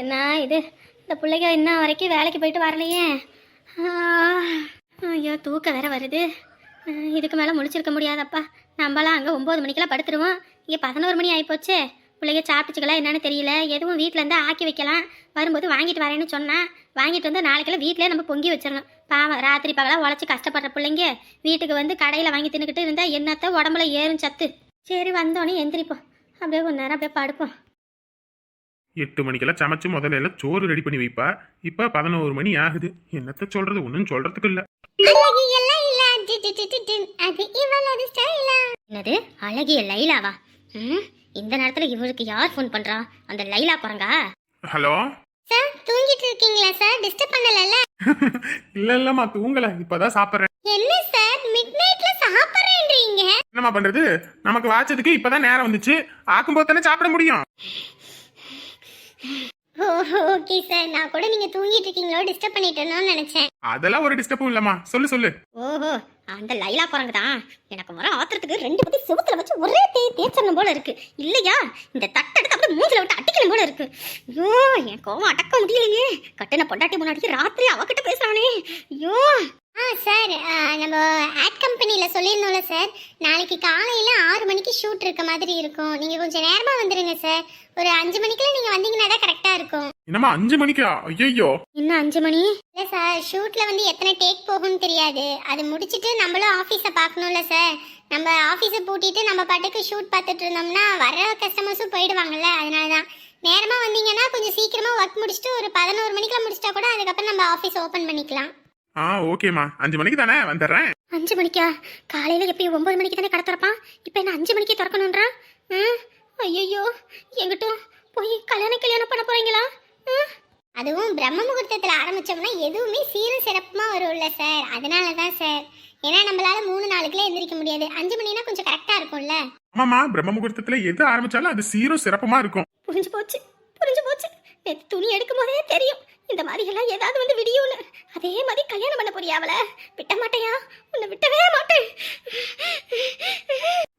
என்ன இது? இந்த பிள்ளைங்க இன்ன வரைக்கும் வேலைக்கு போயிட்டு வரலையே. ஐயோ தூக்கம் வேற வருது. இதுக்கு மேலே முழிச்சிருக்க முடியாதப்பா. நம்மளாம் அங்கே ஒம்பது மணிக்கெல்லாம் படுத்துருவோம். இங்கே பதினோரு மணி ஆகிப்போச்சே பிள்ளைங்க சாப்பிட்டுச்சுக்கலாம் என்னென்னு தெரியல. எதுவும் வீட்டிலேருந்து ஆக்கி வைக்கலாம். வரும்போது வாங்கிட்டு வரேன்னு சொன்னால் வாங்கிட்டு வந்து நாளைக்கெல்லாம் வீட்டிலே நம்ம பொங்கி வச்சிடணும். பாவம் ராத்திரி பகலாக உழைச்சி கஷ்டப்படுற பிள்ளைங்க வீட்டுக்கு வந்து கடையில் வாங்கி தின்னுக்கிட்டு இருந்தால் என்னத்த உடம்புல ஏறும் சத்து. சரி வந்தோடனே எந்திரிப்போம். அப்படியே கொஞ்ச நேரம் அப்படியே படுப்போம். எட்டு மணிக்கெல்லாம் சமைச்சு முதல்ல எல்லாம் சோறு ரெடி பண்ணி வைப்பா. இப்ப பதினோரு மணி ஆகுது. என்னத்த சொல்றது? ஒன்றும் சொல்றதுக்கு இல்ல. என்னது? அழகிய லைலாவா? இந்த நேரத்துல இவருக்கு யார் ஃபோன் பண்றா? அந்த லைலா குரங்கா? ஹலோ? சார் தூங்கிட்டு இருக்கீங்களா சார்? டிஸ்டர்ப் பண்ணலல்ல? இல்ல இல்லம்மா தூங்கல. இப்பதான் சாப்பிடுறேன். என்ன சார்? மிட் நைட்ல சாப்பிடுறேன்றீங்க? என்னம்மா பண்றது? நமக்கு வாச்சதுக்கு இப்பதான் நேரம் வந்துச்சு. ஆக்கும்போது தானே சாப்பிட முடியும். ஓகே சார் நான் கூட நீங்க தூங்கிட்டு இருக்கீங்களோ டிஸ்டர்ப் பண்ணிட்டேனோன்னு நினைச்சேன். அதெல்லாம் ஒரு டிஸ்டர்பும் இல்லம்மா. சொல்லு சொல்லு. ஓஹோ அந்த லைலா குரங்கு தான். எனக்கு முறை ஆத்திரத்துக்கு ரெண்டு பத்தி செவுத்துல வச்சு ஒரே தே தேய்ச்சணும் போல இருக்கு. இல்லையா? இந்த தட்டை எடுத்து அப்படியே மூஞ்சில விட்டு அடிக்கணும் போல இருக்கு. ஐயோ என் கோவம் அடக்க முடியலையே. கட்டின பொண்டாட்டி முன்னாடி ராத்திரி அவகிட்ட பேசுறானே. ஐயோ. ஆ சார். நம்ம ஆட் கம்பெனியில் சொல்லியிருந்தோம்ல சார். நாளைக்கு காலையில் ஆறு மணிக்கு ஷூட் இருக்க மாதிரி இருக்கும். நீங்கள் கொஞ்சம் நேரமாக வந்துடுங்க சார். ஒரு அஞ்சு மணிக்கெல்லாம் நீங்கள் வந்தீங்கன்னா தான் கரெக்டாக இருக்கும். என்னம்மா அஞ்சு மணிக்கா? ஐயோ இன்னும் அஞ்சு மணி? இல்லை சார். ஷூட்டில் வந்து எத்தனை டேக் போகும்னு தெரியாது. அது முடிச்சிட்டு நம்மளும் ஆஃபீஸை பார்க்கணும்ல சார். நம்ம ஆஃபீஸை பூட்டிட்டு நம்ம பாட்டுக்கு ஷூட் பார்த்துட்டு இருந்தோம்னா வர கஸ்டமர்ஸும் போயிடுவாங்கல்ல அதனால தான். நேரமாக வந்தீங்கன்னா கொஞ்சம் சீக்கிரமாக ஒர்க் முடிச்சுட்டு ஒரு பதினோரு மணிக்கெல்லாம் முடிச்சிட்டா கூட அதுக்கப்புறம் நம்ம ஆஃபீஸ் ஓப்பன் பண்ணிக்கலாம். ஆ ஓகேம்மா. அஞ்சு மணிக்கு தானே? வந்துடுறேன். அஞ்சு மணிக்கா? காலையில் எப்பயும் ஒம்பது மணிக்கு தானே கடை திறப்பான்? இப்போ என்ன அஞ்சு மணிக்கு திறக்கணுன்றான் ஐயோ எங்கிட்டும் போய் கல்யாணம் கல்யாணம் பண்ண போறீங்களா? அதுவும் பிரம்ம முகூர்த்தத்தில் ஆரம்பிச்சோம்னா எதுவுமே சீரும் சிறப்புமா வரும்ல சார். அதனால தான் சார். ஏன்னா நம்மளால மூணு நாளுக்குள்ள எந்திரிக்க முடியாது. அஞ்சு மணினா கொஞ்சம் கரெக்டாக இருக்கும்ல. ஆமாம்மா பிரம்ம முகூர்த்தத்துல எது ஆரம்பிச்சாலும் அது சீரும் சிறப்புமா இருக்கும். புரிஞ்சு போச்சு. புரிஞ்சு போச்சு. துணி எடுக்கும் போதே தெரியும். இந்த மாதிரி எல்லாம் ஏதாவது வந்து விடியும்னு. அதே மாதிரி கல்யாணம் பண்ண போறியா அவளை? விட்ட மாட்டேயா? உன்னை விட்டவே மாட்டேன்.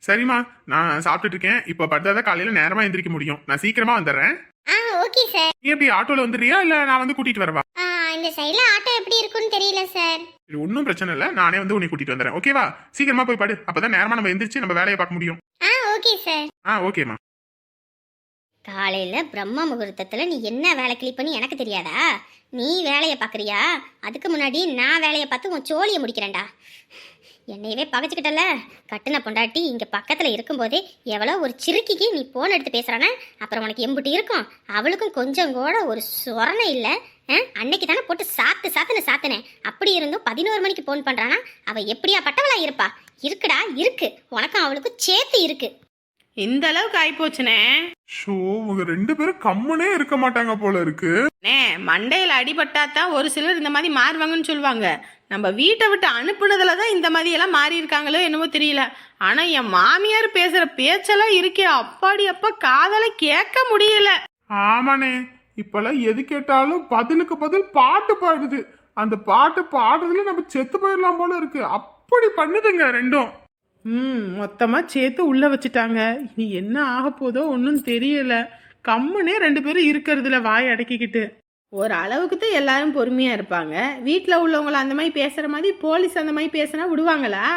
சரிம்மா நான் சாப்பிட்டுட்டு இருக்கேன். இப்ப படுத்தாதான் காலையில நேரமா எந்திரிக்க முடியும். நான் சீக்கிரமா வந்துடுறேன். ஆ ஓகே சார். நீ எப்படி ஆட்டோல வந்துடுறியா? இல்ல நான் வந்து கூட்டிட்டு வரவா? ஆ இந்த சைடில் ஆட்டோ எப்படி இருக்குன்னு தெரியல சார். இது ஒன்றும் பிரச்சனை இல்லை. நானே வந்து உன்னை கூட்டிட்டு வந்துடுறேன். ஓகேவா? சீக்கிரமா போய் படு. அப்பதான் நேரமா நம்ம எந்திரிச்சு நம்ம வேலையை பார்க்க முடியும். ஆ ஓகே சார். ஆ ஓகேம்மா. காலையில் பிரம்ம முகூர்த்தத்தில் நீ என்ன வேலை கிளிப் பண்ணி எனக்கு தெரியாதா? நீ வேலையை பார்க்குறியா அதுக்கு முன்னாடி நான் வேலையை பார்த்து உன் சோழியை முடிக்கிறேன்டா. என்னையவே பகைச்சிக்கிட்டல கட்டுன பொண்டாட்டி இங்கே பக்கத்தில் இருக்கும்போதே எவ்வளோ ஒரு சிறுக்கிக்கு நீ ஃபோன் எடுத்து பேசுகிறானே அப்புறம் உனக்கு எம்புட்டி இருக்கும். அவளுக்கும் கொஞ்சம் கூட ஒரு சொரணை இல்லை. அன்னைக்கு தானே போட்டு சாத்து சாத்துன்னு சாத்தினேன். அப்படி இருந்தும் பதினோரு மணிக்கு ஃபோன் பண்ணுறானா அவள் எப்படியா பட்டவளா இருப்பா? இருக்குடா இருக்கு. உனக்கும் அவளுக்கும் சேர்த்து இருக்குது இந்த அளவுக்கு ஆயிப்போச்சுனே. ஷோ உங்க ரெண்டு பேரும் கம்முனே இருக்க மாட்டாங்க போல இருக்கு. நே மண்டையில் அடிபட்டா தான் ஒரு சிலர் இந்த மாதிரி மாறுவாங்கன்னு சொல்லுவாங்க. நம்ம வீட்டை விட்டு அனுப்புனதுல தான் இந்த மாதிரி எல்லாம் மாறி இருக்காங்களோ என்னமோ தெரியல. ஆனா என் மாமியார் பேசுற பேச்செல்லாம் இருக்கே அப்பாடி அப்பா காதல கேட்க முடியல. ஆமாண்ணே இப்பெல்லாம் எது கேட்டாலும் பதிலுக்கு பதில் பாட்டு பாடுது. அந்த பாட்டு பாடுறதுல நம்ம செத்து போயிடலாம் போல இருக்கு. அப்படி பண்ணுதுங்க ரெண்டும். ம் மொத்தமா சேர்த்து உள்ள வச்சுட்டாங்க. இனி என்ன ஆக போதோ ஒன்றும் தெரியல. கம்முனே ரெண்டு பேரும் இருக்கிறதுல வாய் அடக்கிக்கிட்டு. ஒரு அளவுக்கு தான் எல்லாரும் பொறுமையா இருப்பாங்க. வீட்டில் உள்ளவங்கள அந்த மாதிரி பேசுற மாதிரி போலீஸ் அந்த மாதிரி பேசினா விடுவாங்களா?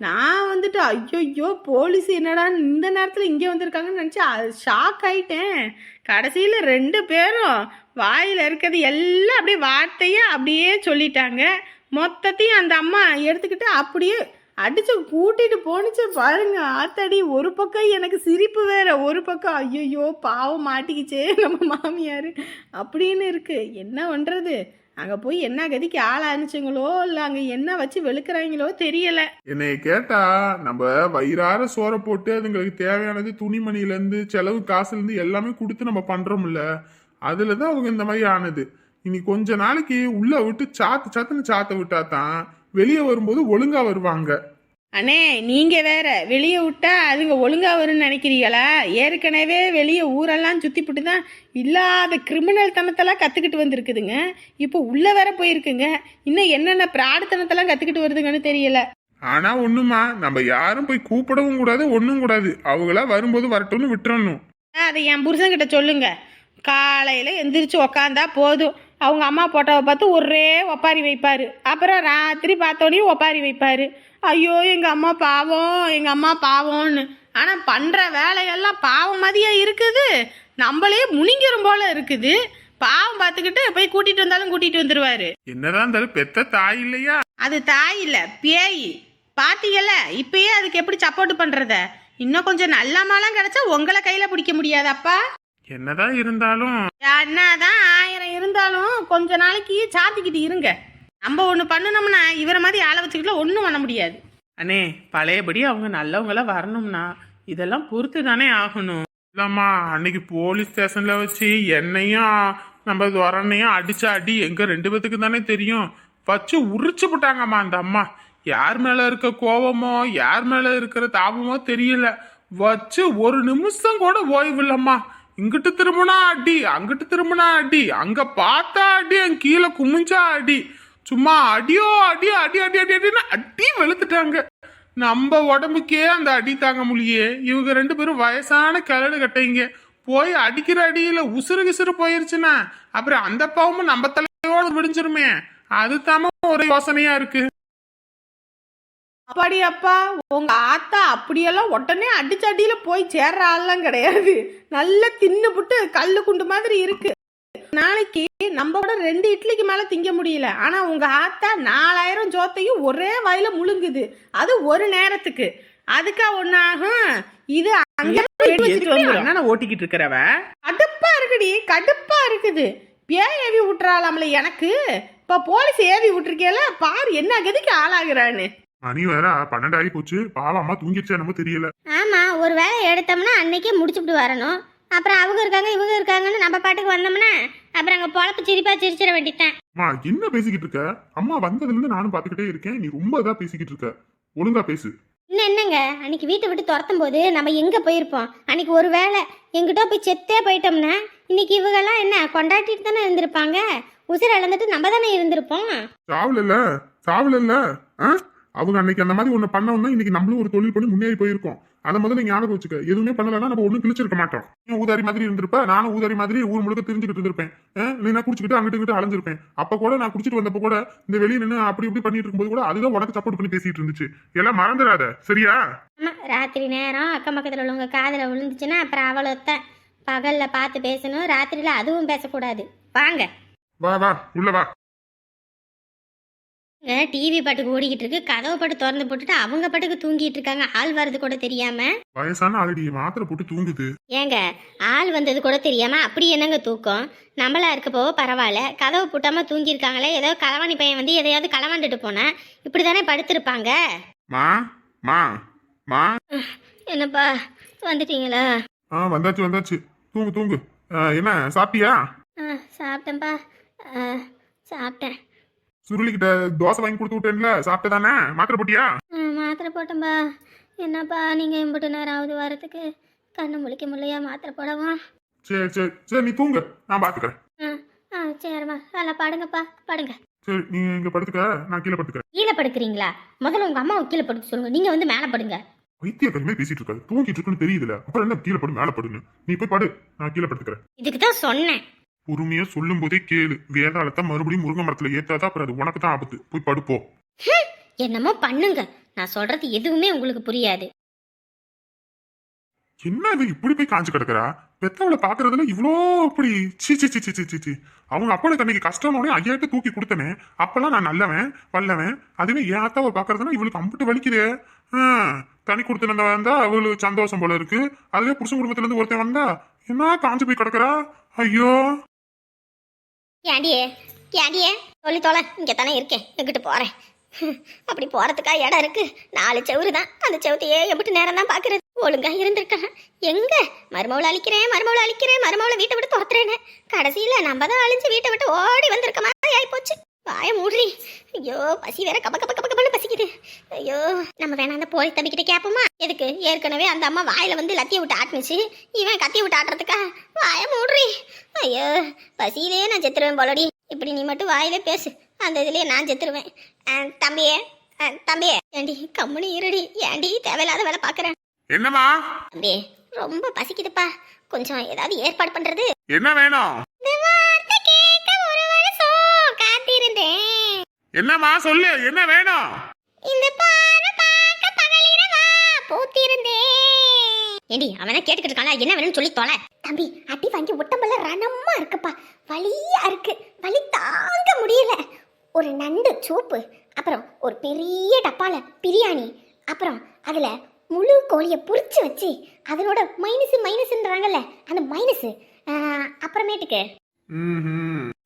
நான் வந்துட்டு ஐயோயோ போலீஸ் என்னடா இந்த நேரத்தில் இங்கே வந்திருக்காங்கன்னு நினச்சி ஷாக் ஆயிட்டேன். கடைசியில் ரெண்டு பேரும் வாயில் இருக்கிறது எல்லாம் அப்படியே வார்த்தையை அப்படியே சொல்லிட்டாங்க. மொத்தத்தையும் அந்த அம்மா எடுத்துக்கிட்டு அப்படியே அடிச்சு கூட்டிட்டு போனுச்சு பாருங்க. ஆத்தாடி ஒரு பக்கம் எனக்கு சிரிப்பு வேற ஒரு பக்கம் ஐயோ பாவம் மாட்டிக்கிச்சே நம்ம மாமியார் அப்படின்னு இருக்கு. என்ன பண்றது? அங்க போய் என்ன கதிக்கு ஆள் அனுச்சுங்களோ இல்லை அங்க என்ன வச்சு வெளுக்கிறாங்களோ தெரியல. என்னைய கேட்டா நம்ம வயிறார சோற போட்டு அதுங்களுக்கு தேவையானது துணிமணில இருந்து செலவு காசுல இருந்து எல்லாமே கொடுத்து நம்ம பண்றோம்ல. அதுலதான் அவங்க இந்த மாதிரி ஆனது. இனி கொஞ்ச நாளைக்கு உள்ள விட்டு சாத்து சாத்துன்னு சாத்த விட்டா தான் வெளியே வரும்போது ஒழுங்கா வருவாங்க. அண்ணே நீங்க வேற. வெளியே விட்டா அதுங்க ஒழுங்கா வரும்னு நினைக்கிறீங்களா? ஏற்கனவே வெளியே ஊரெல்லாம் சுத்திப்புட்டு தான் இல்லாத கிரிமினல் தனத்தெல்லாம் கத்துக்கிட்டு வந்திருக்குதுங்க. இப்போ உள்ள வேற போயிருக்குங்க. இன்னும் என்னென்ன பிராடுத்தனத்தெல்லாம் கத்துக்கிட்டு வருதுங்கன்னு தெரியல. ஆனா ஒண்ணுமா நம்ம யாரும் போய் கூப்பிடவும் கூடாது ஒண்ணும் கூடாது. அவங்களா வரும்போது வரட்டும்னு விட்டுறணும். அதை என் புருஷன்கிட்ட சொல்லுங்க. காலையில் எந்திரிச்சு உக்காந்தா போதும். அவங்க அம்மா போட்டோவை பார்த்து ஒரே ஒப்பாரி வைப்பார். அப்புறம் ராத்திரி பார்த்தோன்னே ஒப்பாரி வைப்பார். ஐயோ எங்கள் அம்மா பாவம் எங்கள் அம்மா பாவம்னு. ஆனால் பண்ணுற வேலையெல்லாம் பாவம் மாதிரியா இருக்குது. நம்மளே முனிங்கிரும் போல இருக்குது. பாவம் பார்த்துக்கிட்டு போய் கூட்டிகிட்டு வந்தாலும் கூட்டிகிட்டு வந்துடுவாரு என்னதான் பெத்த தாய் இல்லையா? அது தாய் இல்ல பேய். பாத்தீங்கல்ல இப்பயே அதுக்கு எப்படி சப்போர்ட் பண்றத? இன்னும் கொஞ்சம் நல்ல மாலாம் கிடைச்சா உங்களை கையில பிடிக்க முடியாதப்பா என்னதான் இருந்தாலும் என்னதான் ஆயிரம் இருந்தாலும் கொஞ்ச நாளைக்கு சாத்திக்கிட்டு இருங்க. நம்ம ஒன்று பண்ணினோம்னா இவரை மாதிரி ஆளை வச்சுக்கிட்டு ஒன்றும் பண்ண முடியாது. அண்ணே பழையபடி அவங்க நல்லவங்கள வரணும்னா இதெல்லாம் பொறுத்து தானே ஆகணும். இல்லம்மா அன்னைக்கு போலீஸ் ஸ்டேஷன்ல வச்சு என்னையும் நம்ம துரனையும் அடிச்ச அடி எங்க ரெண்டு பேத்துக்கு தானே தெரியும். வச்சு உரிச்சு போட்டாங்கம்மா அந்த அம்மா. யார் மேல இருக்க கோவமோ யார் மேல இருக்கிற தாபமோ தெரியல. வச்சு ஒரு நிமிஷம் கூட ஓய்வு இல்லம்மா இங்கிட்டு திரும்பினா அடி அங்கிட்டு திரும்பினா அடி அங்க பார்த்தா அடி அங்க கீழே குமிஞ்சா அடி. சும்மா அடியோ அடியோ அடி அடி அடி அடின்னு அடி வெளுத்துட்டாங்க. நம்ம உடம்புக்கே அந்த அடி தாங்க முடியே. இவங்க ரெண்டு பேரும் வயசான கிழடு கட்டைங்க. போய் அடிக்கிற அடியில உசுறு கிசுறு போயிருச்சுன்னா அப்புறம் அந்த பாவமும் நம்ம தலையோட விடிஞ்சிருமே. அது தாம ஒரு யோசனையா இருக்கு. அப்பாடி அப்பா உங்க ஆத்தா அப்படியெல்லாம் உடனே அடிச்ச அடியில போய் சேர்ற ஆள்லாம் கிடையாது. நல்லா தின்னுபுட்டு கல்லு குண்டு மாதிரி இருக்கு. நாளைக்கு நம்ம கூட ரெண்டு இட்லிக்கு மேல திங்க முடியல. ஆனா உங்க ஆத்தா நாலாயிரம் ஜோத்தையும் ஒரே வாயில முழுங்குது. அது ஒரு நேரத்துக்கு. அதுக்கா ஒன்னாகும் இது அங்க ஓட்டிக்கிட்டு இருக்கிறவ கடுப்பா இருக்குடி கடுப்பா இருக்குது. பேய் ஏவி விட்டுறாளாம்ல எனக்கு. இப்ப போலீஸ் ஏவி விட்டுருக்கேல பாரு என்ன கதிக்கு ஆளாகிறான்னு. மணி வேற பன்னெண்டு ஆகி போச்சு. பாவம் அம்மா தூங்கிடுச்சா என்னமோ தெரியல. ஆமா ஒரு வேலை எடுத்தோம்னா அன்னைக்கே முடிச்சுட்டு வரணும். அப்புறம் அவங்க இருக்காங்க இவங்க இருக்காங்கன்னு நம்ம பாட்டுக்கு வந்தோம்னா அப்புறம் அங்கே பொழப்பு சிரிப்பா சிரிச்சிட வேண்டியதான் அம்மா என்ன பேசிக்கிட்டு இருக்க? அம்மா வந்ததுல இருந்து நானும் பாத்துக்கிட்டே இருக்கேன். நீ ரொம்ப இதா பேசிக்கிட்டு இருக்க. ஒழுங்கா பேசு. இன்னும் என்னங்க? அன்னைக்கு வீட்டை விட்டு துரத்தும் போது நம்ம எங்க போயிருப்போம்? அன்னைக்கு ஒரு வேளை எங்கிட்ட போய் செத்தே போயிட்டோம்னா இன்னைக்கு இவங்கெல்லாம் என்ன கொண்டாட்டிட்டு தானே இருந்திருப்பாங்க? உசுர இழந்துட்டு நம்ம தானே இருந்திருப்போம்? சாவல இல்ல. சாவல இல்ல? அவங்க அன்னைக்கு அந்த மாதிரி ஒண்ணு பண்ணோம்னா இன்னைக்கு நம்மளும் ஒரு தொழில் பண்ணி முன்னேறி போயிருக்கோம். அதை முதல்ல ஞாபகம் வச்சுக்க. எதுவுமே பண்ணலன்னா நம்ம ஒண்ணும் கிழிச்சிருக்க மாட்டோம். நீ ஊதாரி மாதிரி இருந்திருப்ப நானும் ஊதாரி மாதிரி ஊர் முழுக்க தெரிஞ்சுக்கிட்டு இருந்திருப்பேன். நான் குடிச்சுக்கிட்டு அங்கிட்டு இங்கிட்டு அலைஞ்சிருப்பேன். அப்ப கூட நான் குடிச்சிட்டு வந்தப்ப கூட இந்த வெளியே நின்று அப்படி இப்படி பண்ணிட்டு இருக்கும்போது கூட அதுதான் உனக்கு சப்போர்ட் பண்ணி பேசிட்டு இருந்துச்சு. எல்லாம் மறந்துடாத. சரியா? ராத்திரி நேரம் அக்கம் பக்கத்தில் உள்ளவங்க காதில் விழுந்துச்சுன்னா அப்புறம் அவ்வளோத்தான் பகல்ல பார்த்து பேசணும் ராத்திரியில அதுவும் பேசக்கூடாது. வாங்க. வா வா உள்ள வா. டிவி பாட்டுக்கு ஓடிக்கிட்டு இருக்கு கதவு பாட்டு திறந்து போட்டுட்டு அவங்க பாட்டுக்கு தூங்கிட்டு இருக்காங்க. ஆள் வர்றது கூட தெரியாம. வயசான ஆல்ரெடி மாத்திரை போட்டு தூங்குது. ஏங்க ஆள் வந்தது கூட தெரியாம அப்படி என்னங்க தூக்கம்? நம்மளா இருக்க போக பரவாயில்ல. கதவு பூட்டாம தூங்கியிருக்காங்களே. ஏதோ களவாணி பையன் வந்து எதையாவது களவாண்டுட்டு போனா. இப்படி தானே படுத்திருப்பாங்க. மா மா மா. என்னப்பா வந்துட்டீங்களா? ஆ வந்தாச்சு வந்தாச்சு. தூங்கு தூங்கு. என்ன சாப்பிட்டியா? சாப்பிட்டேன்ப்பா. சாப்பிட்டேன். சுருளிக்கிட்ட தோசை வாங்கி கொடுத்து விட்டேன்ல சாப்பிட்டதானே? மாத்திரை போட்டியா? மாத்திரை போட்டேன்பா. என்னப்பா நீங்கள் எம்பிட்டு நேரம் ஆகுது வரத்துக்கு கண்ணு முழிக்க முடியலையா? மாத்திரை போடவா? சரி சரி சரி நீ தூங்கு. நான் பாத்துக்கிறேன். ஆ சரிம்மா. நல்லா படுங்கப்பா. படுங்க. சரி நீ இங்க படுத்துக்க. நான் கீழே படுத்துக்கிறேன். கீழே படுக்கிறீங்களா? முதல்ல உங்கள் அம்மாவை கீழே படுக்க சொல்லுங்க. நீங்கள் வந்து மேலே படுங்க. வைத்தியக்காரமே பேசிட்டு இருக்காது தூங்கிட்டு இருக்குன்னு தெரியுதுல அப்புறம் என்ன கீழே படு மேலே படுன்னு? நீ போய் படு. நான் கீழே படுத்துக்கிறேன். இதுக்கு தான் சொன்னேன். பொறுமையா சொல்லும் போதே கேளு. வேதாளத்தை மறுபடியும் முருங்கை மரத்துல ஏத்தாதான் அப்புறம் அது உனக்கு தான் ஆபத்து. போய் படுப்போ என்னமோ பண்ணுங்க. நான் சொல்றது எதுவுமே உங்களுக்கு புரியாது. என்ன இது? இப்படி போய் காஞ்சு கிடக்குறா? பெத்தவளை பாக்குறதுல இவ்வளோ இப்படி சி சி சி சி சி, அவங்க அப்பனுக்கு அன்னைக்கு கஷ்டம்னோடனே ஐயாயிரத்து தூக்கி கொடுத்தனே. அப்பெல்லாம் நான் நல்லவன் வல்லவன். அதுவே என் அத்தாவை பாக்குறதுனா இவளுக்கு அம்பிட்டு வலிக்குதே. தனி கொடுத்து வந்தா அவளுக்கு சந்தோஷம் போல இருக்கு. அதுவே புருஷன் குடும்பத்துல இருந்து ஒருத்தன் வந்தா என்ன காஞ்சு போய் கிடக்குறா? ஐயோ. ஏண்டியே ஏண்டியே. சொல்லி தொலை இங்கே தானே இருக்கேன். எங்கிட்டு போகிறேன் அப்படி போகிறதுக்கா இடம் இருக்கு. நாலு செவரு தான். அந்த செவுத்தையே எப்படி நேரம் தான் பார்க்கறது ஒழுங்கா இருந்திருக்கேன் எங்க? மருமவளை அழிக்கிறேன் மருமவளை அழிக்கிறேன். மருமவளை வீட்டை விட்டு துரத்துறேன்னு. கடைசியில் நம்ம தான் அழிஞ்சு வீட்டை விட்டு ஓடி வந்திருக்க மாதிரி ஆகிப்போச்சு வாய மூடுறி. ஐயோ பசி வேற கப கப கப கபன்னு பசிக்குது. ஐயோ நம்ம வேணா அந்த போலீஸ் தம்பிக்கிட்ட கேட்போமா எதுக்கு? ஏற்கனவே அந்த அம்மா வாயில வந்து லத்திய விட்டு ஆட்டுனுச்சு. இவன் கத்திய விட்டு ஆட்டுறதுக்கா? வாய மூடுறி. ஐயோ பசியிலே நான் செத்துருவேன் போலடி. இப்படி நீ மட்டும் வாயிலே பேசு. அந்த இதுலயே நான் செத்துருவேன். தம்பியே தம்பியே. ஏண்டி கம்முனு இருடி. ஏண்டி தேவையில்லாத வேலை பார்க்குறேன் என்னம்மா? தம்பி ரொம்ப பசிக்குதுப்பா. கொஞ்சம் ஏதாவது ஏற்பாடு பண்றது. என்ன வேணும்? என்னம்மா சொல்லு என்ன வேணும்? இந்த பானை பார்க்க பகலிரவா பூத்திருந்தேன். ஏண்டி அவனை கேட்டுக்கிட்டு இருக்கானா என்ன வேணும்னு சொல்லி தொலை. தம்பி அடி வாங்கி உடம்பெல்லாம் ரணமா இருக்குப்பா. வலியா இருக்கு. வலி தாங்க முடியல. ஒரு நண்டு சூப்பு அப்புறம் ஒரு பெரிய டப்பால பிரியாணி அப்புறம் அதுல முழு கோழியை புரிச்சு வச்சு அதனோட மைனஸ் மைனஸ்ன்றாங்கல்ல அந்த மைனஸ் அப்புறமேட்டுக்கு.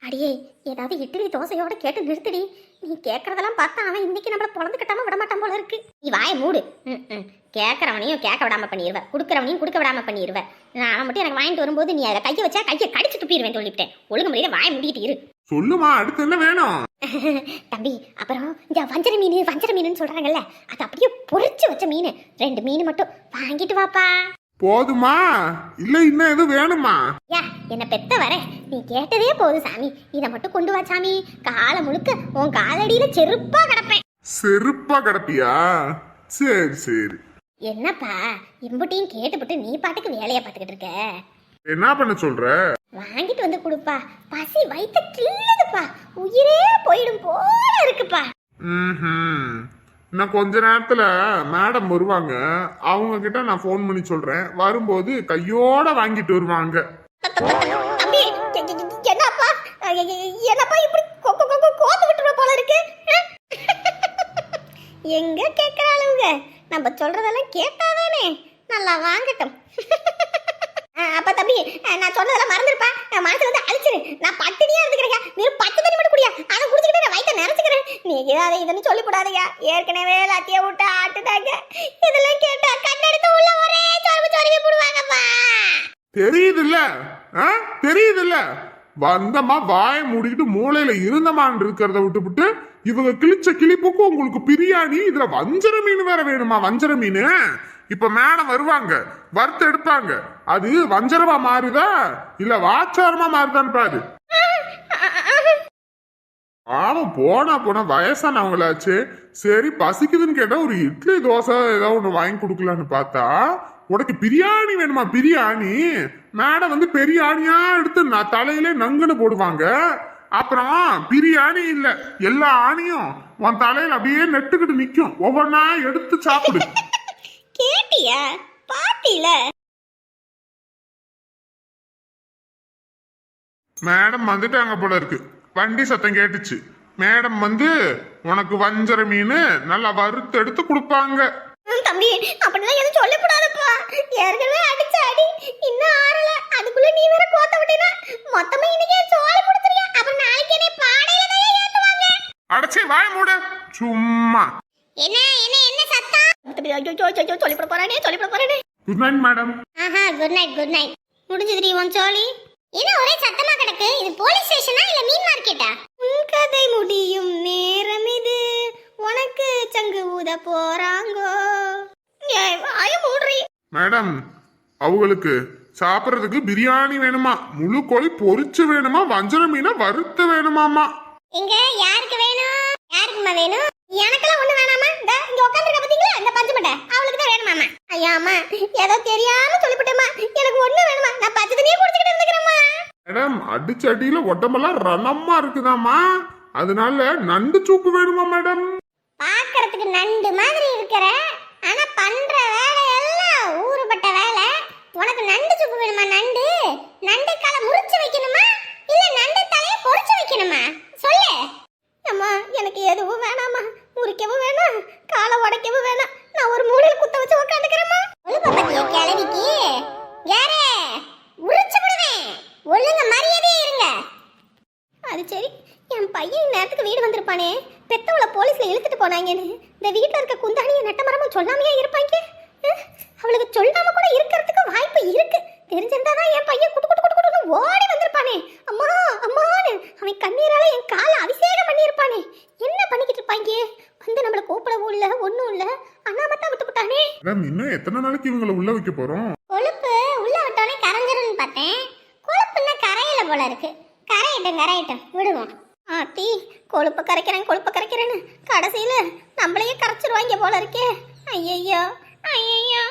அடியே ஏதாவது இட்லி தோசையோட கேட்டு நிறுத்தடி. நீ கேட்கறதெல்லாம் பார்த்தா அவன் இன்னைக்கு நம்மள பொழந்து கட்டாம விட மாட்டான் போல இருக்கு. நீ வாய மூடு. ம். கேட்கறவனையும் கேட்க விடாம பண்ணிடுவ கொடுக்கறவனையும் கொடுக்க விடாம பண்ணிடுவ நான் அவன் மட்டும் எனக்கு வாங்கிட்டு வரும்போது நீ அதை கையை வச்சா கையை கடிச்சு துப்பிடுவேன் சொல்லிவிட்டேன். ஒழுங்கு முறையில வாய மூடிட்டு இரு. சொல்லுமா அடுத்து என்ன வேணும்? தம்பி அப்புறம் இந்த வஞ்சர மீன் வஞ்சர மீனுன்னு சொல்றாங்கல்ல அது அப்படியே பொரிச்சு வச்ச மீன். ரெண்டு மீன் மட்டும் வாங்கிட்டு வாப்பா. போதுமா? இல்ல இன்னும் எதுவும் வேணுமா? யா என்ன பெத்த வர நீ கேட்டதே போதும் சாமி. இதை மட்டும் கொண்டு வா சாமி. காலை முழுக்க உன் காலடியில செருப்பா கிடப்பேன். செருப்பா கிடப்பியா? சரி சரி. என்னப்பா இம்புட்டையும் கேட்டுப்புட்டு நீ பாட்டுக்கு வேலையை பார்த்துக்கிட்டு இருக்க? என்ன பண்ண சொல்ற? வாங்கிட்டு வந்து கொடுப்பா. பசி வயித்த கிள்ளுதுப்பா. உயிரே போயிடும் போல இருக்குப்பா. ம்ஹும். இன்னும் கொஞ்ச நேரத்துல மேடம் வருவாங்க. அவங்க கிட்ட நான் ஃபோன் பண்ணி சொல்றேன். வரும்போது கையோட வாங்கிட்டு வருவாங்க. என்னப்பா? என்னப்பா இப்படி கொ- போல இருக்கு? எங்க கேட்குற அளவுங்க நம்ம சொல்றதெல்லாம் கேட்டாதானே நல்லா வாங்கட்டும். அப்ப தம்பி நான் சொன்னதெல்லாம் மறந்துருப்பா. மனசுல வந்து அழிச்சிரு. நான் பட்டினியா இருந்துக்கிறேன் வெறும் பத்து தண்ணி மட்டும் குடியா. அதை குடிச்சுக்கிட்டு நான் வயிற்ற நினைச்சுக்கிறேன் நீ அதை இதுன்னு சொல்லி போடாதீங்க ஏற்கனவே எல்லாத்தையும் விட்டு ஆட்டுட்டாங்க இதெல்லாம் கேட்டா கண்ணெடுத்து உள்ள ஒரே சொரவு சொரவி போடுவாங்கப்பா. தெரியுதுல்ல? ஆ? தெரியுதுல்ல? வந்தமா வாய மூடிக்கிட்டு மூளையில இருந்தமான்னு இருக்கிறத விட்டுவிட்டு இவங்க கிழிச்ச கிளிப்புக்கும் உங்களுக்கு பிரியாணி இதுல வஞ்சர மீன் வேற வேணுமா? வஞ்சர மீன்? இப்ப மேடம் வருவாங்க. வறுத்து எடுப்பாங்க. அது வஞ்சரமா மாறுதா? இல்ல வாச்சாரமா மாறுதான்னு பாரு. ஆமா போனா போனா வயசானவங்களாச்சு. சரி பசிக்குதுன்னு கேட்டா ஒரு இட்லி தோசை ஏதாவது ஒண்ணு வாங்கி கொடுக்கலான்னு பார்த்தா உனக்கு பிரியாணி வேணுமா? பிரியாணி? மேடம் வந்து பெரிய ஆணியா எடுத்து நான் தலையிலே நங்குன்னு போடுவாங்க. அப்புறம் பிரியாணி இல்ல எல்லா ஆணியும் உன் தலையில அப்படியே நெட்டுக்கிட்டு நிக்கும். ஒவ்வொன்னா எடுத்து சாப்பிடு. கேட்டியா? பாட்டில? மேடம் வந்துட்டாங்க போல இருக்கு. வண்டி சத்தம் கேட்டுச்சு. மேடம் வந்து உனக்கு வஞ்சர மீன் நல்லா வறுத்து எடுத்து கொடுப்பாங்க. தம்பி அப்படிலாம் எதுவும் சொல்லக்கூடாதுப்பா. ஏற்கனவே அடிச்ச அடி இன்னும் ஆறல. அதுக்குள்ள நீ வேற கோத்த விட்டீனா மொத்தமா இன்னைக்கே சோறு கொடுத்துறியா அப்புறம் நாளைக்கு என்னை பாடையில தான் ஏத்துவாங்க. அடைச்சி வாய மூடு. சும்மா. என்ன என்ன என்ன சத்தம்? ஐயோ ஐயோ ஐயோ சொல்லிப்பட போறானே சொல்லிப்பட போறானே. குட் நைட் மேடம் ஆஹா குட் நைட் குட் நைட் முடிஞ்சதுடி உன் சோலி என்ன ஒரே சத்தமா கிடக்கு? இது போலீஸ் ஸ்டேஷனா இல்ல மீன் மார்க்கெட்டா உன் கதை முடியும் நேரம் இது. உனக்கு சங்கு ஊத போறாங்கோ? ஏய், வாய மூடுறி. மேடம் அவங்களுக்கு சாப்பிட்றதுக்கு பிரியாணி வேணுமா? முழு கோழி பொரிச்சு வேணுமா? வஞ்சர மீனை வறுத்து வேணுமாமா இங்க யாருக்கு வேணும்? யாருக்குமா வேணும்? எனக்கெல்லாம் ஒண்ணு வேணாமா இந்த இங்க உட்காந்துருக்க பாத்தீங்களா? இந்த பஞ்சு மட்டை. அவளுக்கு தான் வேணுமாமா ஐயா அம்மா ஏதோ தெரியாம சொல்லிவிட்டேம்மா எனக்கு ஒண்ணு வேணுமா நான் பச்சை தண்ணியே குடிச்சுக்கிட்டு இருந்துக்கிறேம்மா. மேடம் அடிச்ச அடியில உடம்பெல்லாம் ரணமா இருக்குதாம்மா? அதனால நண்டு சூப்பு வேணுமா மேடம்? பார்க்கறதுக்கு நண்டு மாதிரி இருக்கிற ஆனா பண்ற வேலையெல்லாம் ஊறுபட்ட வேலை. உனக்கு நண்டு சுப்பு வேணுமா நண்டு? நண்டு காலை முறிச்சு வைக்கணுமா என் பையன் குட்டு குட்டு குட்டு குட்டுன்னு ஓடி வந்திருப்பானே. அம்மா அம்மான்னு. அவன் கண்ணீரால என் காலை அபிஷேகம் பண்ணியிருப்பானே. என்ன பண்ணிக்கிட்டு இருப்பாங்க வந்து நம்மள கூப்பிடவும் இல்ல ஒண்ணும் இல்ல. அண்ணாமத்தா விட்டு போட்டானே. மேடம் இன்னும் எத்தனை நாளைக்கு இவங்களை உள்ள வைக்க போறோம்? கொழுப்பு உள்ள விட்டோனே கரைஞ்சிரும்னு பார்த்தேன். கொழுப்புன்னா கரையில போல இருக்கு. கரையிட்டும் கரையிட்டும். விடுவோம். ஆத்தி கொழுப்பு கரைக்கிறேன் கொழுப்பு கரைக்கிறேன்னு. கடைசியில நம்மளையே கரைச்சிருவாங்க போல இருக்கே. ஐயையோ ஐயையோ.